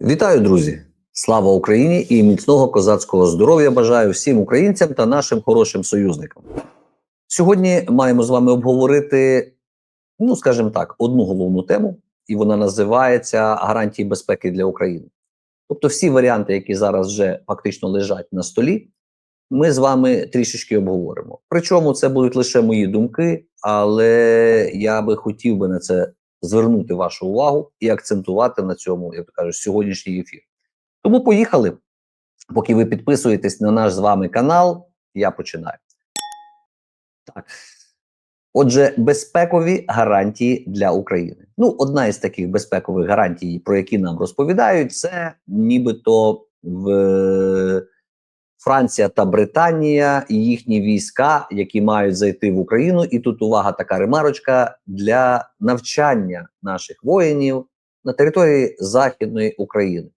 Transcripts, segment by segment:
Вітаю, друзі! Слава Україні і міцного козацького здоров'я бажаю всім українцям та нашим хорошим союзникам. Сьогодні маємо з вами обговорити, ну скажімо так, одну головну тему, і вона називається гарантії безпеки для України. Тобто, всі варіанти, які зараз вже фактично лежать на столі, ми з вами трішечки обговоримо. Причому це будуть лише мої думки, але я би хотів би на це звернути вашу увагу і акцентувати на цьому, як кажуть, сьогоднішній ефір. Тому поїхали. Поки ви підписуєтесь на наш з вами канал, я починаю. Так. Отже, безпекові гарантії для України. Ну, одна із таких безпекових гарантій, про які нам розповідають, це нібито в Франція та Британія і їхні війська, які мають зайти в Україну. І тут увага, така ремарочка для навчання наших воїнів на території Західної України.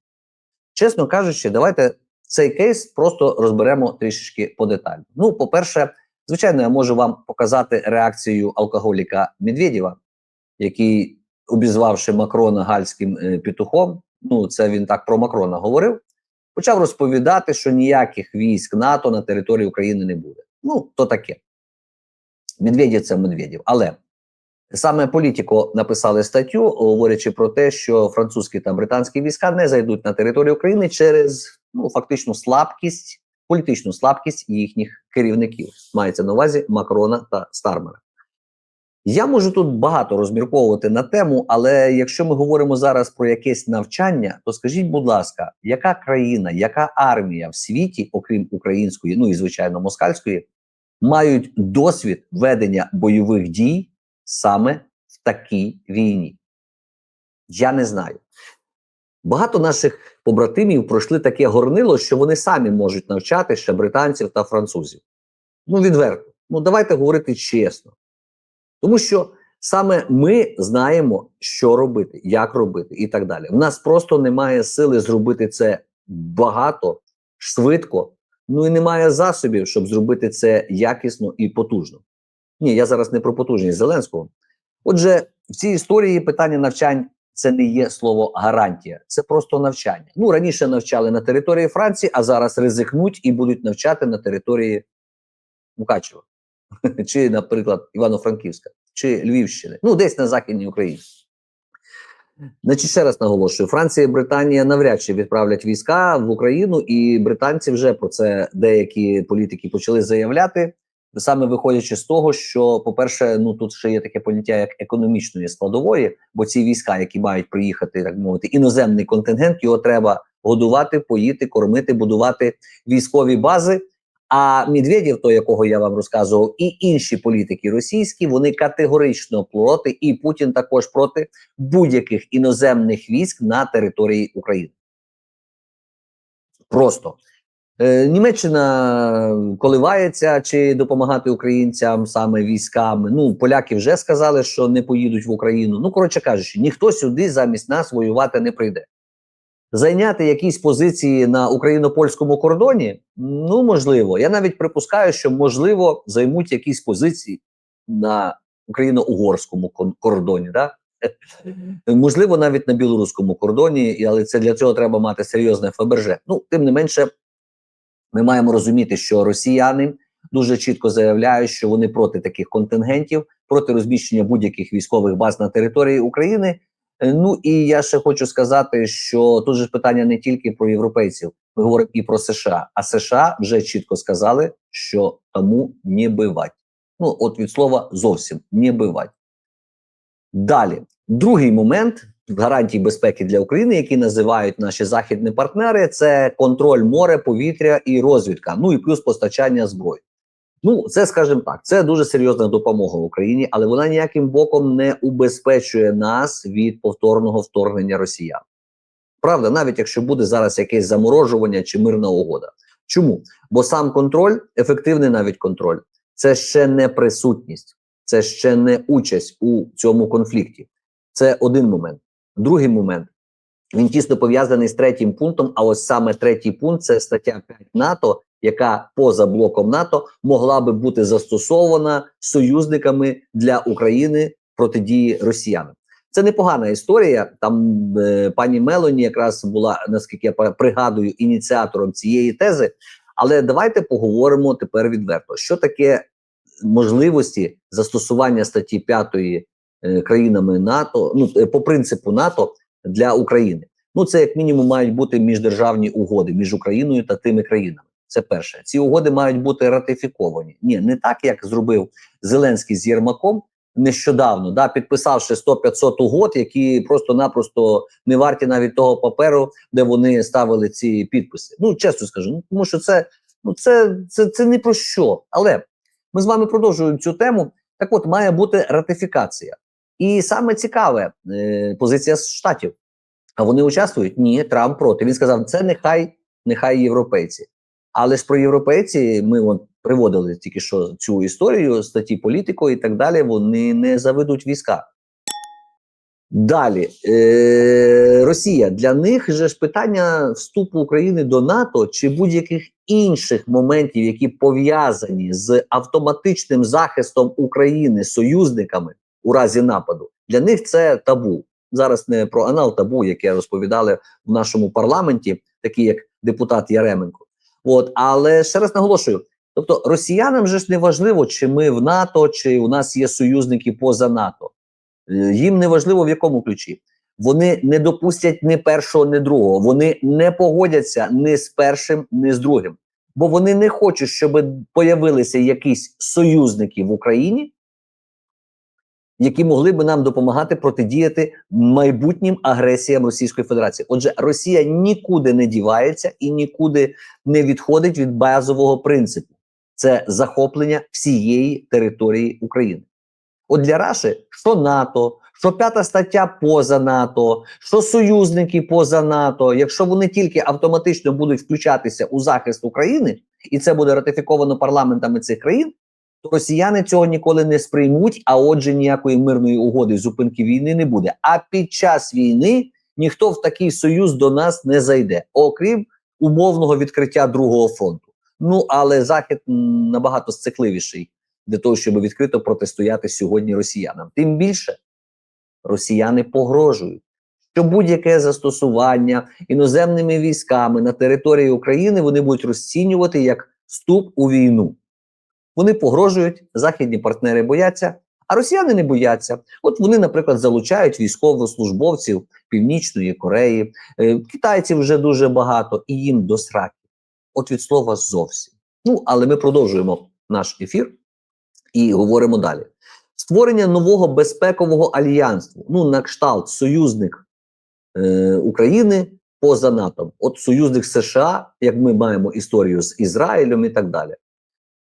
Чесно кажучи, давайте цей кейс просто розберемо трішечки подетально. Ну, по-перше, звичайно, я можу вам показати реакцію алкоголіка Медведєва, який, обізвавши Макрона гальським е, петухом, ну це він так про Макрона говорив, почав розповідати, що ніяких військ НАТО на території України не буде. Ну, то таке. Медведєв це Медведєв. Але саме політико написали статтю, говорячи про те, що французькі та британські війська не зайдуть на територію України через ну, фактичну слабкість, політичну слабкість їхніх керівників. Мається на увазі Макрона та Стармера. Я можу тут багато розмірковувати на тему, але якщо ми говоримо зараз про якесь навчання, то скажіть, будь ласка, яка країна, яка армія в світі, окрім української, ну і звичайно москальської, мають досвід ведення бойових дій саме в такій війні? Я не знаю. Багато наших побратимів пройшли таке горнило, що вони самі можуть навчати ще британців та французів. Ну, відверто. Ну, давайте говорити чесно. Тому що саме ми знаємо, що робити, як робити і так далі. У нас просто немає сили зробити це багато, швидко, ну і немає засобів, щоб зробити це якісно і потужно. Ні, я зараз не про потужність Зеленського. Отже, в цій історії питання навчань це не є слово гарантія, це просто навчання. Ну раніше навчали на території Франції, а зараз ризикнуть і будуть навчати на території Мукачева. чи, наприклад, Івано-Франківська, чи Львівщини, ну десь на Західній Україні. Значить, ще раз наголошую: Франція і Британія навряд чи відправлять війська в Україну, і британці вже про це деякі політики почали заявляти, саме виходячи з того, що, по-перше, ну тут ще є таке поняття як економічної складової, бо ці війська, які мають приїхати, так мовити, іноземний контингент, його треба годувати, поїти, кормити, будувати військові бази. А Медведєв, то якого я вам розказував, і інші політики російські, вони категорично проти, і Путін також проти будь-яких іноземних військ на території України. Просто е, Німеччина коливається чи допомагати українцям саме військами. Ну, поляки вже сказали, що не поїдуть в Україну. Ну, коротше кажучи, ніхто сюди замість нас воювати не прийде. Зайняти якісь позиції на україно-польському кордоні, ну можливо. Я навіть припускаю, що можливо займуть якісь позиції на україно-угорському кордоні. Да? Можливо, навіть на білоруському кордоні, але це для цього треба мати серйозне ФБРЖ. Ну, тим не менше, ми маємо розуміти, що росіяни дуже чітко заявляють, що вони проти таких контингентів, проти розміщення будь-яких військових баз на території України. Ну і я ще хочу сказати, що тут же питання не тільки про європейців, ми говоримо і про США. А США вже чітко сказали, що тому не бивать. Ну, от від слова зовсім не бивать. Далі, другий момент гарантій безпеки для України, які називають наші західні партнери, це контроль море, повітря і розвідка. Ну і плюс постачання зброї. Ну, це скажімо так, це дуже серйозна допомога Україні, але вона ніяким боком не убезпечує нас від повторного вторгнення росіян. Правда, навіть якщо буде зараз якесь заморожування чи мирна угода. Чому? Бо сам контроль, ефективний навіть контроль, це ще не присутність, це ще не участь у цьому конфлікті. Це один момент. Другий момент він тісно пов'язаний з третім пунктом. А ось саме третій пункт це стаття 5 НАТО, яка поза блоком НАТО могла би бути застосована союзниками для України протидії росіянам. Це непогана історія. Там е, пані Мелоні якраз була, наскільки я пригадую, ініціатором цієї тези. Але давайте поговоримо тепер відверто, що таке можливості застосування статті 5 е, країнами НАТО, ну е, по принципу НАТО для України. Ну це як мінімум мають бути міждержавні угоди між Україною та тими країнами. Це перше. Ці угоди мають бути ратифіковані. Ні, не так як зробив Зеленський з Єрмаком нещодавно, да, підписавши 100-500 угод, які просто-напросто не варті навіть того паперу, де вони ставили ці підписи. Ну чесно скажу, ну тому що це ну це, це, це не про що. Але ми з вами продовжуємо цю тему. Так от має бути ратифікація. І саме цікаве е, позиція штатів. А вони участвують? Ні, Трамп проти. Він сказав, це нехай, нехай європейці. Але ж про європейці ми от приводили тільки що цю історію, статті політико і так далі. Вони не заведуть війська. Далі е, Росія для них же ж питання вступу України до НАТО чи будь-яких інших моментів, які пов'язані з автоматичним захистом України союзниками у разі нападу. Для них це табу. Зараз не про анал табу, яке розповідали в нашому парламенті, такі як депутат Яременко. От, але ще раз наголошую: тобто росіянам же ж не важливо, чи ми в НАТО, чи у нас є союзники поза НАТО. Е, Їм не важливо в якому ключі. Вони не допустять ні першого, ні другого. Вони не погодяться ні з першим, ні з другим. Бо вони не хочуть, щоб появилися якісь союзники в Україні, які могли би нам допомагати протидіяти майбутнім агресіям Російської Федерації. Отже, Росія нікуди не дівається і нікуди не відходить від базового принципу: це захоплення всієї території України. От для Раші, що НАТО, що п'ята стаття поза НАТО, що союзники поза НАТО, якщо вони тільки автоматично будуть включатися у захист України, і це буде ратифіковано парламентами цих країн, то росіяни цього ніколи не сприймуть. А отже, ніякої мирної угоди зупинки війни не буде. А під час війни ніхто в такий союз до нас не зайде, окрім умовного відкриття другого фронту. Ну але захід набагато сцикливіший для того, щоб відкрито протистояти сьогодні росіянам. Тим більше росіяни погрожують, що будь-яке застосування іноземними військами на території України вони будуть розцінювати як вступ у війну. Вони погрожують, західні партнери бояться, а росіяни не бояться. От вони, наприклад, залучають військовослужбовців Північної Кореї, е, китайців вже дуже багато, і їм до сраки. От від слова зовсім. Ну, але ми продовжуємо наш ефір і говоримо далі. Створення нового безпекового альянсу, ну, на кшталт союзник е, України поза НАТО. От союзник США, як ми маємо історію з Ізраїлем і так далі.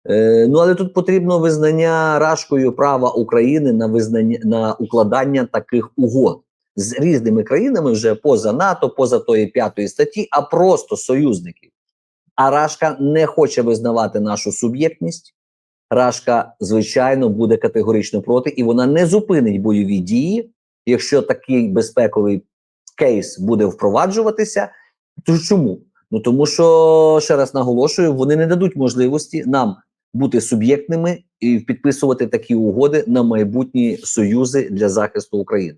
Е, ну, але тут потрібно визнання Рашкою права України на визнання на укладання таких угод з різними країнами вже поза НАТО, поза тої п'ятої статті, а просто союзників. А Рашка не хоче визнавати нашу суб'єктність. Рашка, звичайно, буде категорично проти, і вона не зупинить бойові дії, якщо такий безпековий кейс буде впроваджуватися. То чому? Ну тому що ще раз наголошую, вони не дадуть можливості нам бути суб'єктними і підписувати такі угоди на майбутні союзи для захисту України.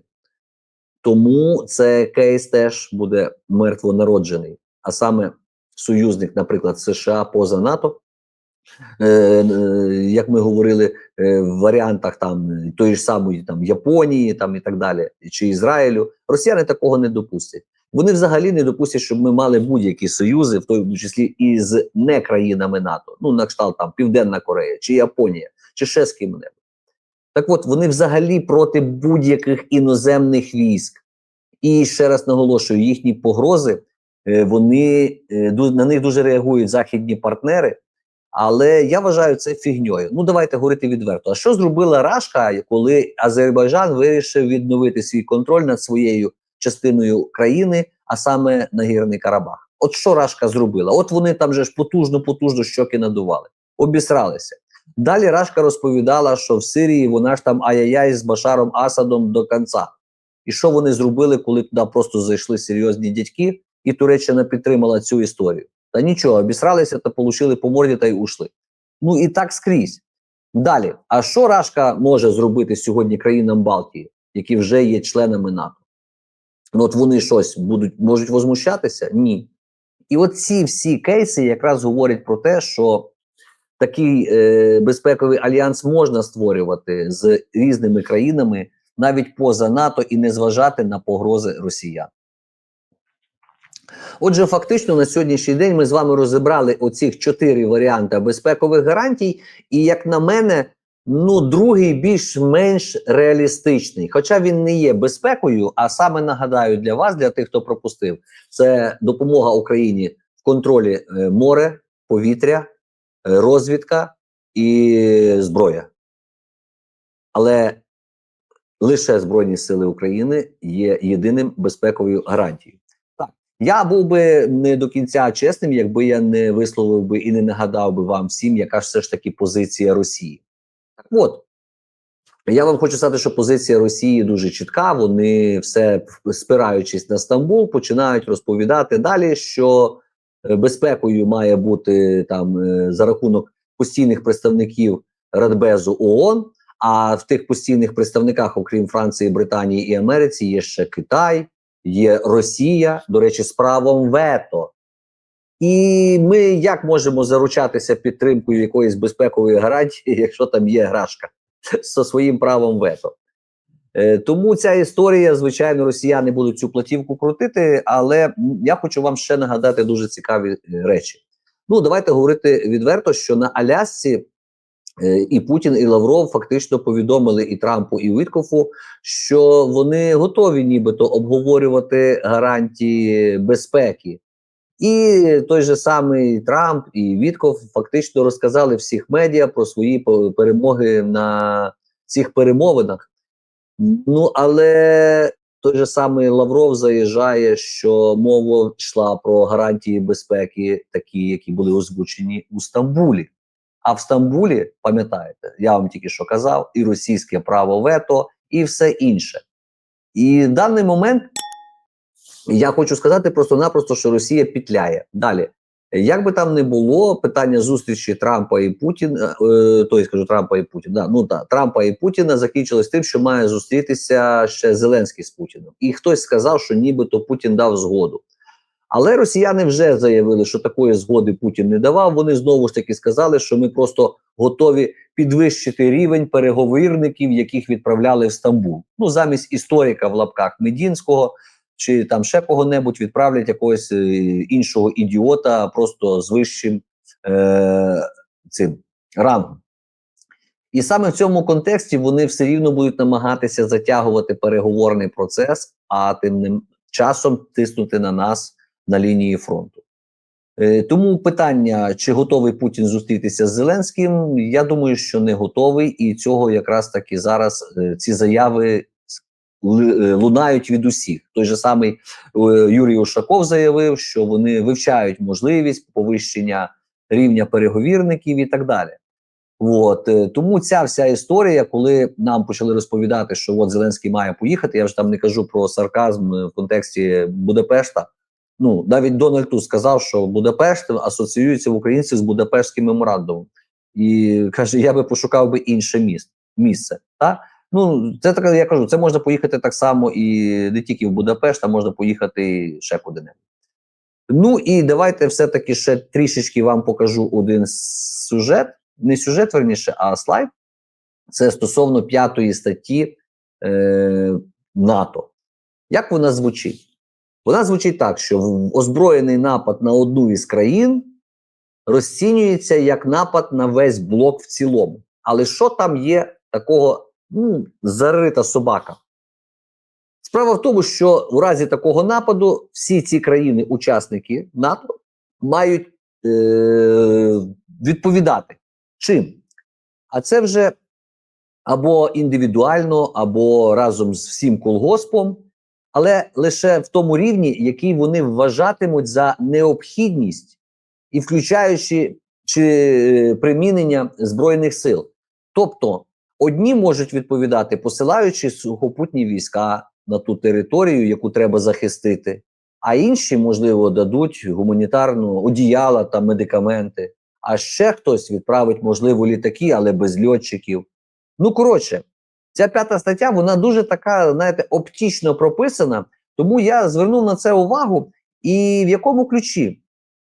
Тому це кейс теж буде мертвонароджений, а саме союзник, наприклад, США поза НАТО. Е, е, як ми говорили, е, в варіантах там тої ж самої там Японії, там і так далі, чи Ізраїлю, росіяни такого не допустять. Вони взагалі не допустять, щоб ми мали будь-які союзи, в тому числі і з не країнами НАТО, ну на кшталт там Південна Корея, чи Японія, чи ще з ким-небудь. Так от вони взагалі проти будь-яких іноземних військ. І ще раз наголошую, їхні погрози е, вони е, на них дуже реагують західні партнери. Але я вважаю це фігньою. Ну давайте говорити відверто. А що зробила Рашка, коли Азербайджан вирішив відновити свій контроль над своєю частиною країни, а саме Нагірний Карабах? От що Рашка зробила? От вони там же ж потужно, потужно щоки надували, обісралися. Далі Рашка розповідала, що в Сирії вона ж там ай-яй з Башаром Асадом до кінця. І що вони зробили, коли туди просто зайшли серйозні дядьки, і Туреччина підтримала цю історію? Та нічого, обісралися та получили по морді та й ушли. Ну і так скрізь. Далі, а що Рашка може зробити сьогодні країнам Балтії? які вже є членами НАТО. Ну, от вони щось будуть можуть возмущатися? Ні. І от ці всі кейси якраз говорять про те, що такий е, безпековий альянс можна створювати з різними країнами навіть поза НАТО і не зважати на погрози росіян. Отже, фактично на сьогоднішній день ми з вами розібрали оцих чотири варіанти безпекових гарантій, і як на мене, ну другий більш-менш реалістичний. Хоча він не є безпекою, а саме нагадаю для вас, для тих, хто пропустив, це допомога Україні в контролі е, море, повітря, е, розвідка і зброя. Але лише Збройні Сили України є єдиним безпековою гарантією. Так, я був би не до кінця чесним, якби я не висловив би і не нагадав би вам всім, яка ж все ж таки позиція Росії. Так от, я вам хочу сказати, що позиція Росії дуже чітка. Вони все спираючись на Стамбул, починають розповідати далі, що е, безпекою має бути там е, за рахунок постійних представників Радбезу ООН. А в тих постійних представниках, окрім Франції, Британії і Америці, є ще Китай, є Росія, до речі, з правом вето. І ми як можемо заручатися підтримкою якоїсь безпекової гарантії, якщо там є грашка зі своїм правом вето? Е, тому ця історія, звичайно, росіяни будуть цю платівку крутити, але я хочу вам ще нагадати дуже цікаві е, речі. Ну, давайте говорити відверто, що на Алясці. Е, і Путін, і Лавров фактично повідомили і Трампу, і Віткофу, що вони готові, нібито обговорювати гарантії безпеки. І той же самий Трамп і Вітков фактично розказали всіх медіа про свої перемоги на цих перемовинах. Ну але той же самий Лавров заїжджає, що мова йшла про гарантії безпеки, такі, які були озвучені у Стамбулі. А в Стамбулі, пам'ятаєте, я вам тільки що казав, і російське право вето, і все інше. І в даний момент я хочу сказати просто-напросто, що Росія пітляє. Далі, як би там не було, питання зустрічі Трампа і Путіна, е, то я скажу Трампа і Путіна, да, ну так, Трампа і Путіна закінчилось тим, що має зустрітися ще Зеленський з Путіним. І хтось сказав, що нібито Путін дав згоду. Але росіяни вже заявили, що такої згоди Путін не давав. Вони знову ж таки сказали, що ми просто готові підвищити рівень переговірників, яких відправляли в Стамбул. Ну замість історика в лапках Медінського чи там ще кого-небудь відправлять якогось е, іншого ідіота, просто з вищим е, цим рангом. І саме в цьому контексті вони все рівно будуть намагатися затягувати переговорний процес, а тим часом тиснути на нас на лінії фронту. Е, тому питання, чи готовий Путін зустрітися з Зеленським, я думаю, що не готовий, і цього якраз таки зараз е, ці заяви лунають від усіх. Той же самий Юрій Ушаков заявив, що вони вивчають можливість повищення рівня переговірників і так далі. От тому ця вся історія, коли нам почали розповідати, що от Зеленський має поїхати. Я вже там не кажу про сарказм в контексті Будапешта. Ну навіть Дональд Туск сказав, що Будапешт асоціюється в українців з Будапештським меморандумом, і каже: я би пошукав би інше місце. місце. Так? Ну це так. Я кажу, це можна поїхати так само і не тільки в Будапешт, а можна поїхати ще куди-небудь. Ну і давайте все-таки ще трішечки вам покажу один сюжет. Не сюжет, верніше, а слайд. Це стосовно п'ятої статті е, НАТО. Як вона звучить? Вона звучить так, що озброєний напад на одну із країн розцінюється як напад на весь блок в цілому. Але що там є такого ну, зарита собака? Справа в тому, що в разі такого нападу всі ці країни-учасники НАТО мають е- відповідати. Чим? А це вже або індивідуально, або разом з всім колгоспом але лише в тому рівні, який вони вважатимуть за необхідність і включаючи чи е, примінення збройних сил. Тобто одні можуть відповідати, посилаючи сухопутні війська на ту територію, яку треба захистити, а інші, можливо, дадуть гуманітарну одіяла та медикаменти. А ще хтось відправить, можливо, літаки, але без льотчиків. Ну коротше, Ця п'ята стаття вона дуже така, знаєте, оптично прописана. Тому я звернув на це увагу. І в якому ключі?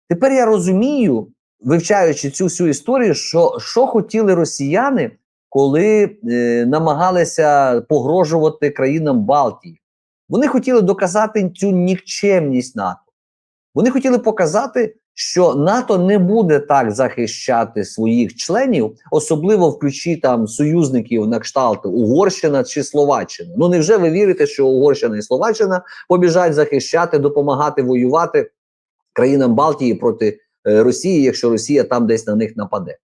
Тепер я розумію, вивчаючи цю всю історію, що, що хотіли росіяни, коли е, намагалися погрожувати країнам Балтії. Вони хотіли доказати цю нікчемність НАТО. Вони хотіли показати, що НАТО не буде так захищати своїх членів, особливо в ключі там союзників на кшталт Угорщина чи Словаччина. Ну невже ви вірите, що Угорщина і Словаччина побіжать захищати, допомагати воювати країнам Балтії проти е, Росії, якщо Росія там десь на них нападе?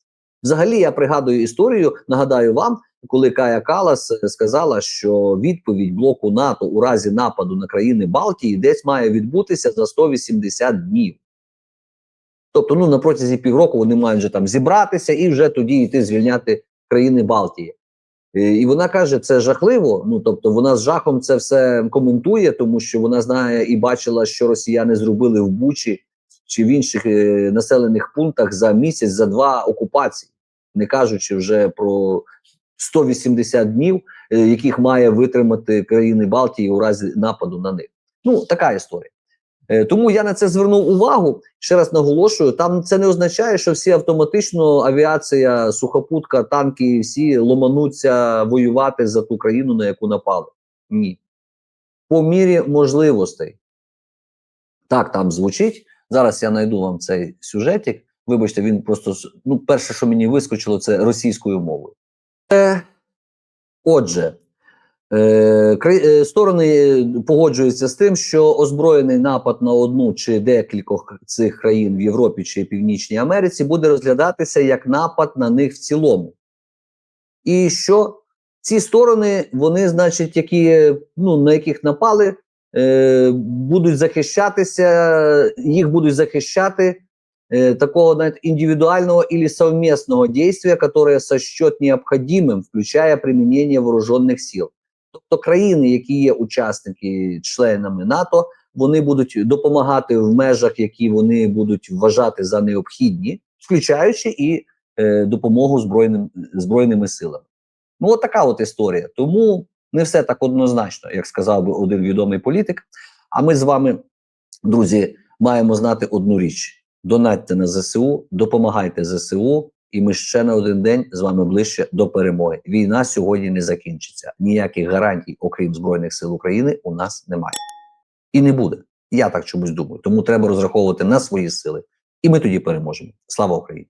Взагалі, я пригадую історію, нагадаю вам, коли Кая Калас е, сказала, що відповідь блоку НАТО у разі нападу на країни Балтії десь має відбутися за 180 днів. Тобто, ну на протязі півроку вони мають вже там зібратися і вже тоді йти звільняти країни Балтії. Е, І вона каже, це жахливо. Ну тобто, вона з жахом це все коментує, тому що вона знає і бачила, що росіяни зробили в Бучі чи в інших е, населених пунктах за місяць, за два окупації, не кажучи вже про 180 днів, е, яких має витримати країни Балтії у разі нападу на них. Ну така історія. Е, Тому я на це звернув увагу. Ще раз наголошую: там це не означає, що всі автоматично авіація, сухопутка, танки, всі ломануться воювати за ту країну, на яку напали. Ні. По мірі можливостей. Так там звучить. Зараз я знайду вам цей сюжетик. Вибачте, він просто ну, перше, що мені вискочило, це російською мовою. Е, отже, Е, е, сторони погоджуються з тим, що озброєний напад на одну чи декількох цих країн в Європі чи Північній Америці буде розглядатися як напад на них в цілому. І що ці сторони, вони, значить, які ну на яких напали, е, будуть захищатися, їх будуть захищати э, такого знаете, индивидуального или совместного действия, которое сочтет необходимым, включая применение вооруженных сил. Тобто країни, які є учасники членами НАТО, вони будуть допомагати в межах, які вони будуть вважати за необхідні, включаючи і е, допомогу збройним збройними силами. Ну, от така от історія. Тому не все так однозначно, як сказав би один відомий політик. А ми з вами, друзі, маємо знати одну річ: донатьте на ЗСУ, допомагайте ЗСУ, і ми ще на один день з вами ближче до перемоги. Війна сьогодні не закінчиться. Ніяких гарантій, окрім Збройних сил України, у нас немає. І не буде. Я так чомусь думаю. Тому треба розраховувати на свої сили. І ми тоді переможемо. Слава Україні!